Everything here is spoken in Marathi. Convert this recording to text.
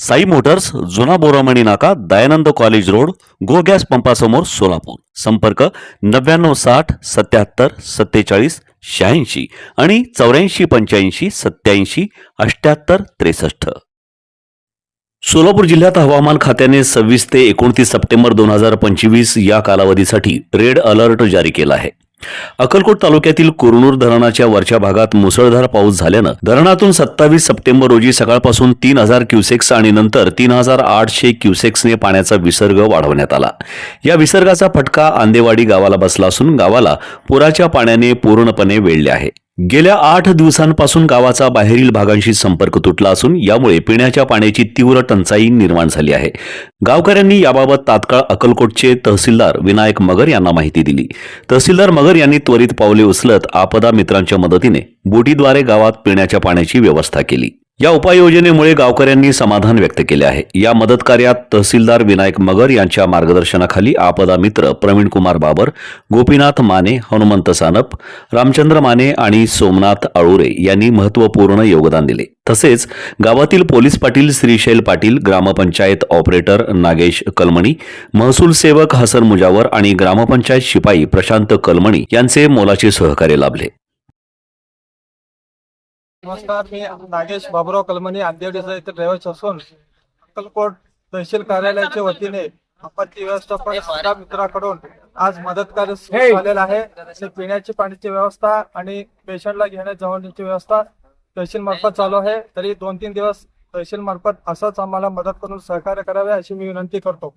साई मोटर्स जुना बोरामणी नाका Dayanand college road go gas पंपासमोर Solapur. संपर्क नव्याण्णव साठ सत्याहत्तर सत्तेचाळीस शहाऐंशी आणि चौऱ्याऐंशी पंच्याऐंशी सत्याऐंशी अष्ट्याहत्तर त्रेसष्ट. सोलापूर जिल्ह्यात हवामान खात्याने सव्वीस ते एकोणतीस सप्टेंबर दोन हजार पंचवीस या कालावधीसाठी रेड अलर्ट जारी केला आहे. अक्कलकोट तालुक्यातील कुरनूर धरणाच्या वरच्या भागात मुसळधार पाऊस झाल्यानं धरणातून सत्तावीस सप्टेंबर रोजी सकाळपासून तीन हजार क्युसेक्स आणि नंतर तीन हजार आठशे क्युसेक्सने पाण्याचा विसर्ग वाढवण्यात आला. या विसर्गाचा फटका आंदेवाडी गावाला बसला असून गावाला पुराच्या पाण्याने पूर्णपणे वेढले आहे. गेल्या आठ दिवसांपासून गावाचा बाहेरील भागांशी संपर्क तुटला असून यामुळे पिण्याच्या पाण्याची तीव्र टंचाई निर्माण झाली आहे. गावकऱ्यांनी याबाबत तात्काळ अक्कलकोटचे तहसीलदार विनायक मगर यांना माहिती दिली. तहसीलदार मगर यांनी त्वरित पावले उचलत आपदा मित्रांच्या मदतीने बोटीद्वारे गावात पिण्याच्या पाण्याची व्यवस्था केली. या उपाययोजनेमुळे गावकऱ्यांनी समाधान व्यक्त केले आहे. या मदत कार्यात तहसीलदार विनायक मगर यांच्या मार्गदर्शनाखाली आपदा मित्र प्रवीण कुमार बाबर गोपीनाथ माने हनुमंत सानप रामचंद्र माने आणि सोमनाथ आळुरे यांनी महत्त्वपूर्ण योगदान दिले. तसेच गावातील पोलीस पाटील श्रीशैल पाटील ग्रामपंचायत ऑपरेटर नागेश कलमणी महसूल सेवक हसन मुजावर आणि ग्रामपंचायत शिपाई प्रशांत कलमणी यांचे मोलाचे सहकार्य लाभले. नमस्कार मी नागेश बाबुराव कलमणी अंधेडीचा येथे रहिवासी असून अक्कलकोट तहसील कार्यालयाच्या वतीने आपत्ती व्यवस्थापन मित्राकडून आज मदत कार्य सुरू झालेलं आहे. पिण्याची पाण्याची व्यवस्था आणि पेशंटला घेण्या जवळची व्यवस्था तहसील मार्फत चालू आहे. तरी दोन तीन दिवस तहसील मार्फत असंच आम्हाला मदत करून सहकार्य करावे अशी मी विनंती करतो.